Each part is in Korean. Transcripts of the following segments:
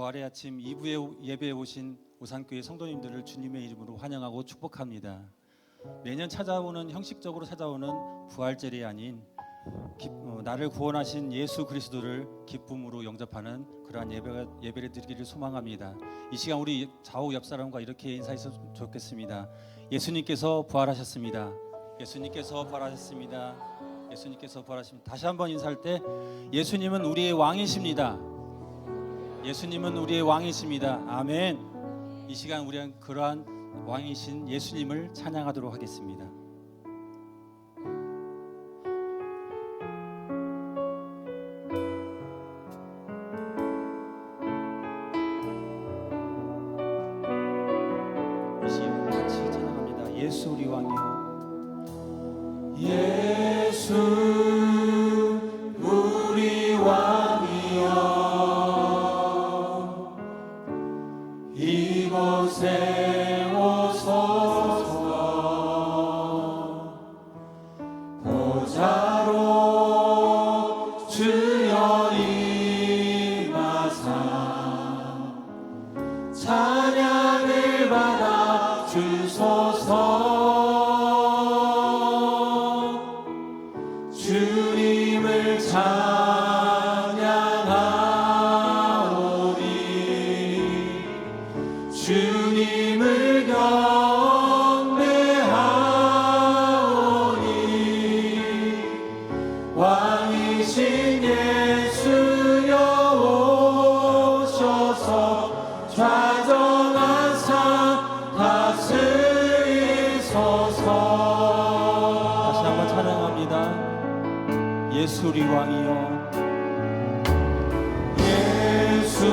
부활의 아침 2부에 예배에 오신 오산교회 성도님들을 주님의 이름으로 환영하고 축복합니다. 매년 찾아오는 형식적으로 찾아오는 부활절이 아닌 기- 어, 나를 구원하신 예수 그리스도를 기쁨으로 영접하는 그러한 예배가 예배를 드리기를 소망합니다. 이 시간 우리 좌우 옆 사람과 이렇게 인사했으면 좋겠습니다. 예수님께서 부활하셨습니다. 예수님께서 부활하셨습니다. 예수님께서 부활하십니다. 다시 한번 인사할 때 예수님은 우리의 왕이십니다. 예수님은 우리의 왕이십니다. 아멘. 이 시간 우리는 그러한 왕이신 예수님을 찬양하도록 하겠습니다. 예수 우리 왕이요. 받아 주소서 찬양합니다. 예수 우리 왕이요. 예수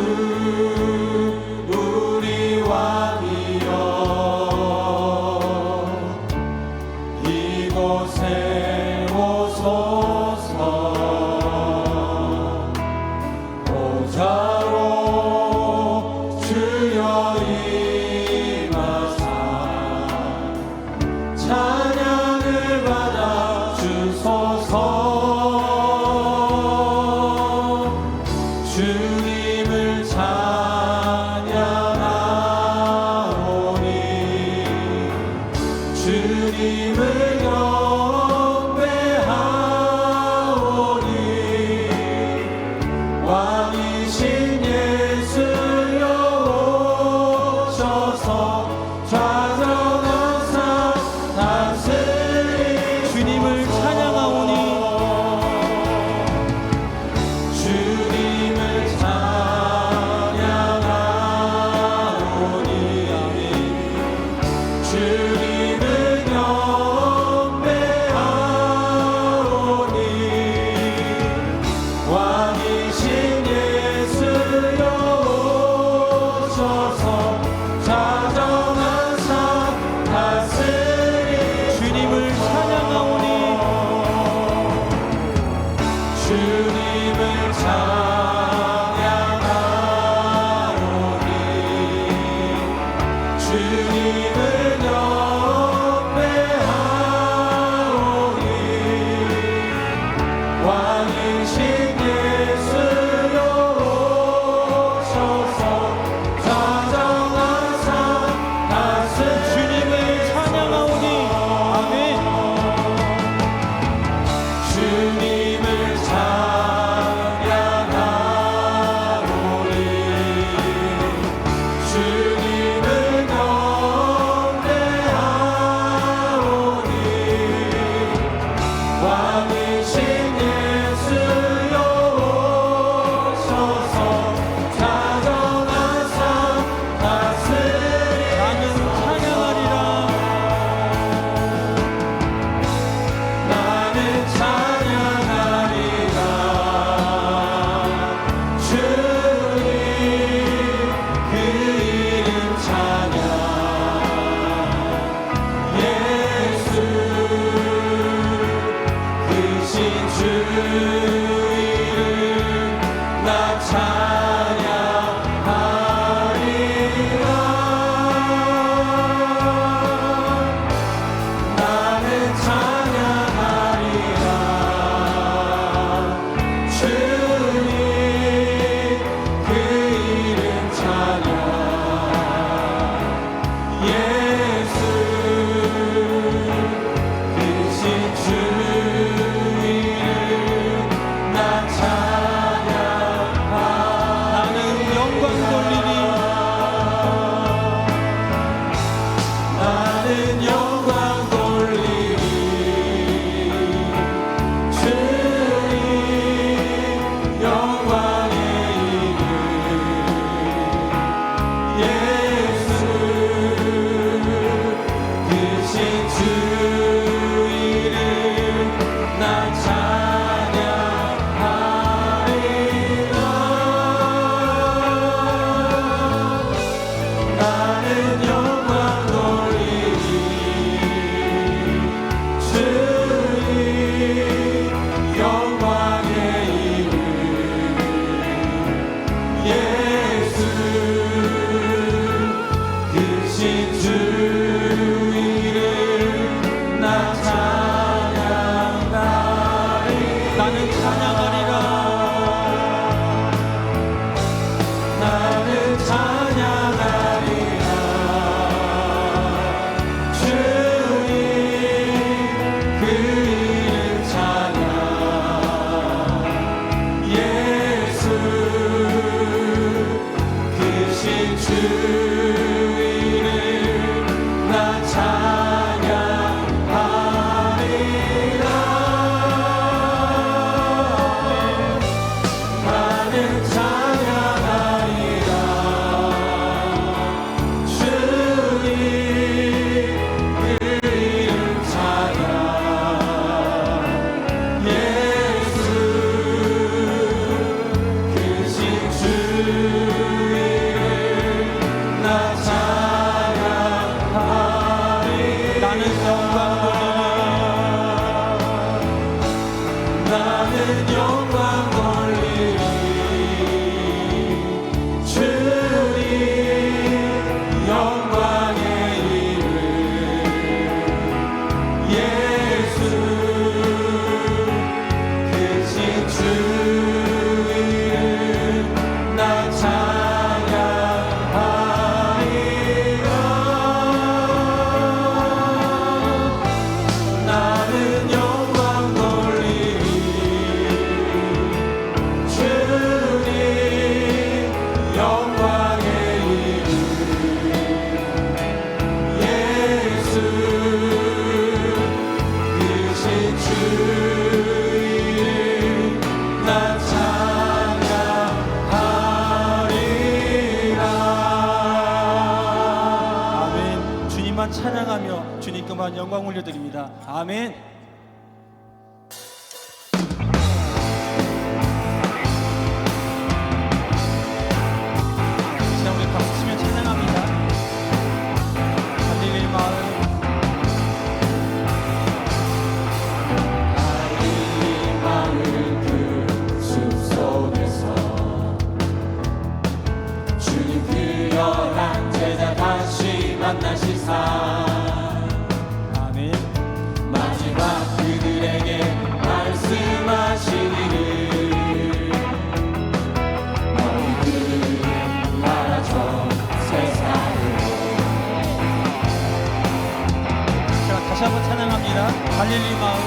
다시 한번 찬양합니다. 할렐리 마음.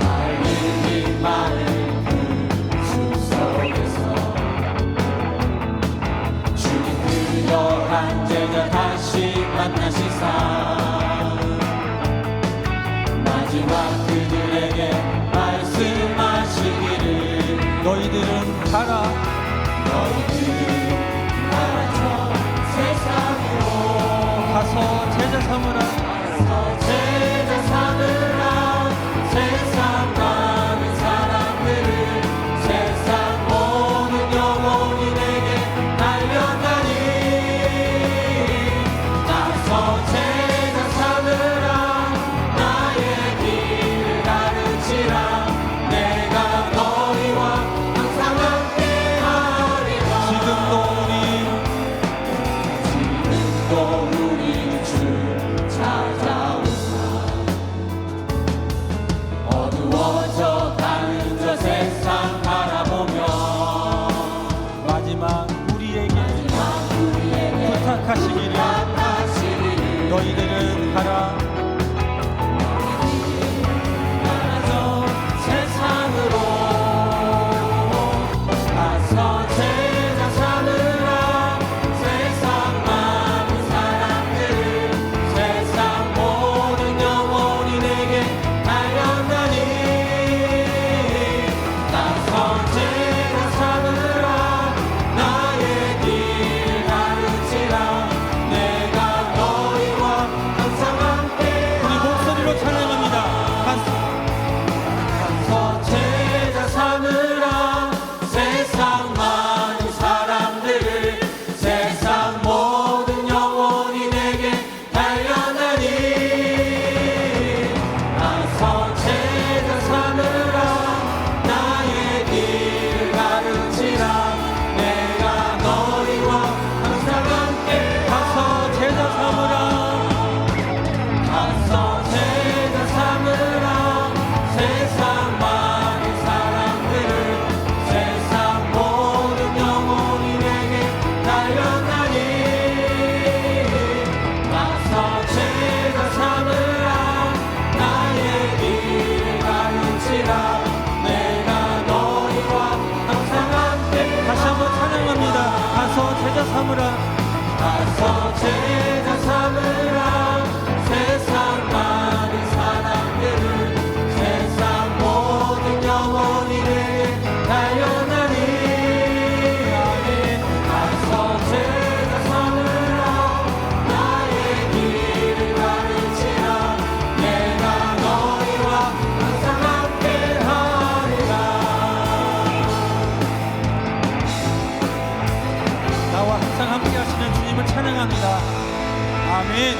할렐리 마음. 한제자 다시 만나시사 마지막 그들에게 말씀하시기를 너희들은 가라 너희들은 가라 저 세상으로 가서 제자 삼으라 삼으라 나서 제일 나와 항상 함께 하시는 주님을 찬양합니다. 아멘.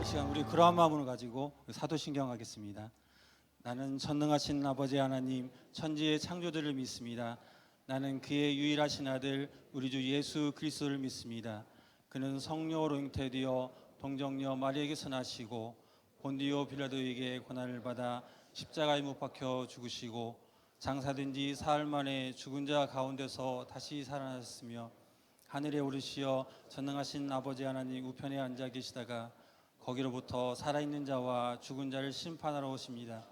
이 시간 우리 그러한 마음을 가지고 사도신경 하겠습니다. 나는 전능하신 아버지 하나님 천지의 창조들을 믿습니다. 나는 그의 유일하신 아들 우리 주 예수 그리스도를 믿습니다. 그는 성령으로 잉태되어 동정녀 마리에게서 나시고 본디오 빌라도에게 고난을 받아 십자가에 못 박혀 죽으시고 장사된 지 사흘 만에 죽은 자 가운데서 다시 살아나셨으며 하늘에 오르시어 전능하신 아버지 하나님 우편에 앉아 계시다가 거기로부터 살아있는 자와 죽은 자를 심판하러 오십니다.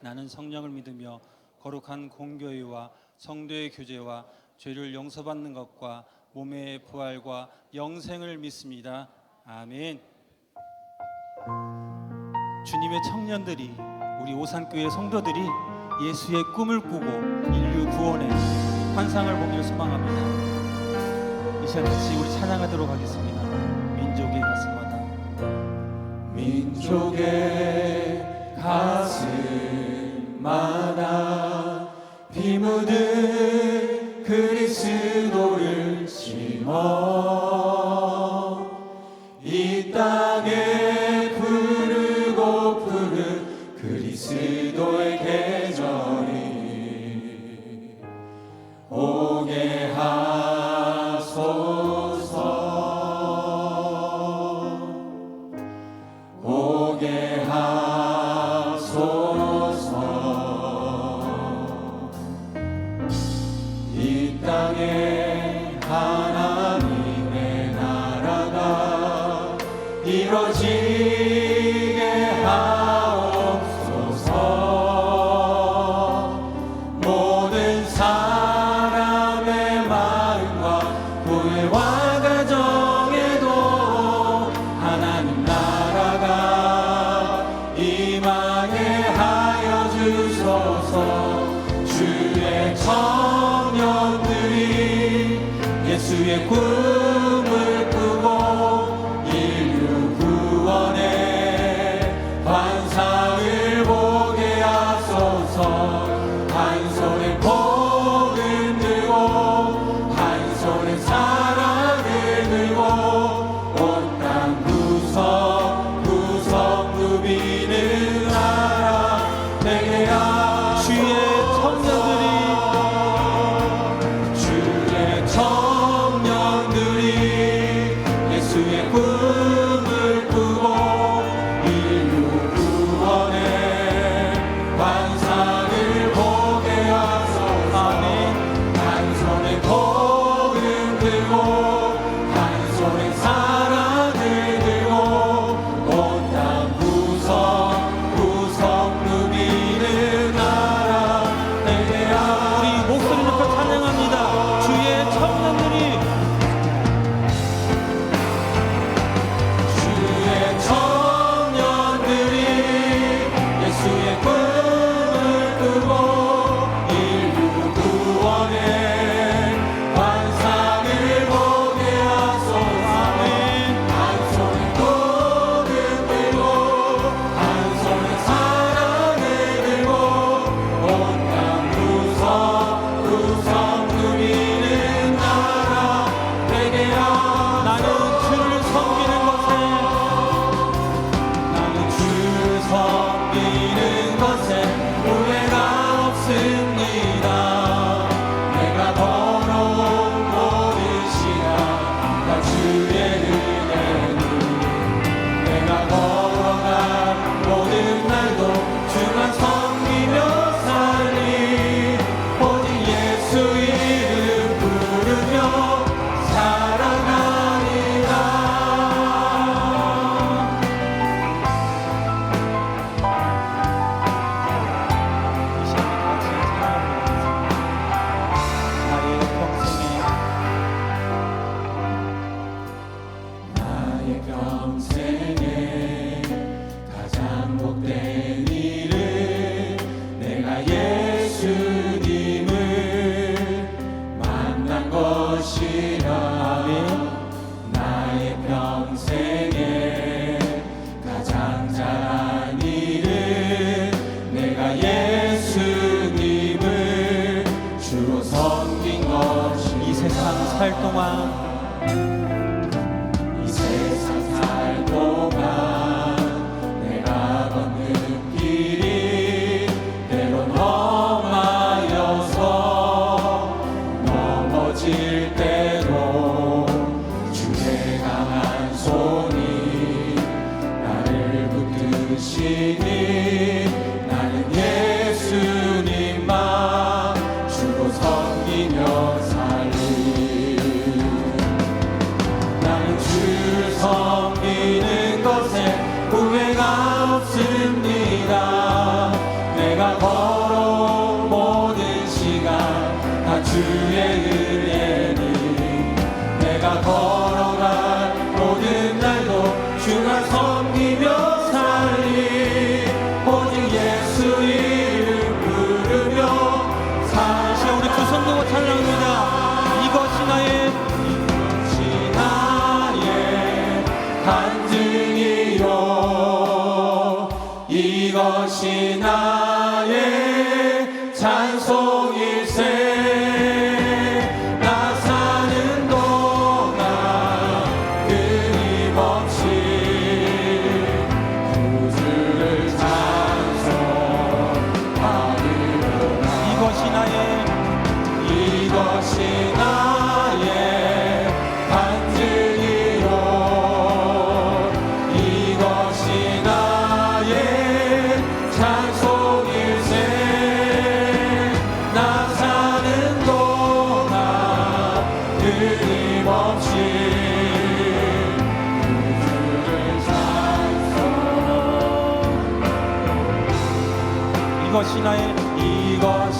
나는 성령을 믿으며 거룩한 공교회와 성도의 교제와 죄를 용서받는 것과 몸의 부활과 영생을 믿습니다. 아멘. 주님의 청년들이 우리 오산교회 성도들이 예수의 꿈을 꾸고 인류 구원의 환상을 보기를 소망합니다. 이 시간 같이 우리 찬양하도록 하겠습니다. 민족의 가슴마다 민족의 가슴마다 피 묻은 그리스도를 심어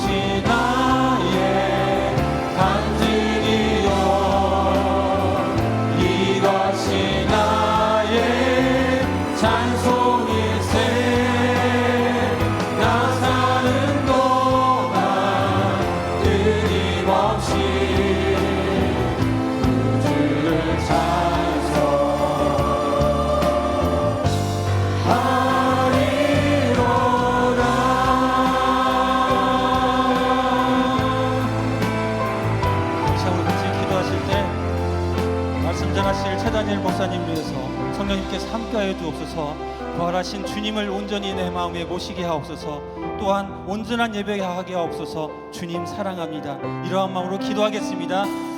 是那。 성령님께서 함께하여 주옵소서. 부활하신 주님을 온전히 내 마음에 모시게 하옵소서. 또한 온전한 예배하게 하옵소서. 주님 사랑합니다. 이러한 마음으로 기도하겠습니다.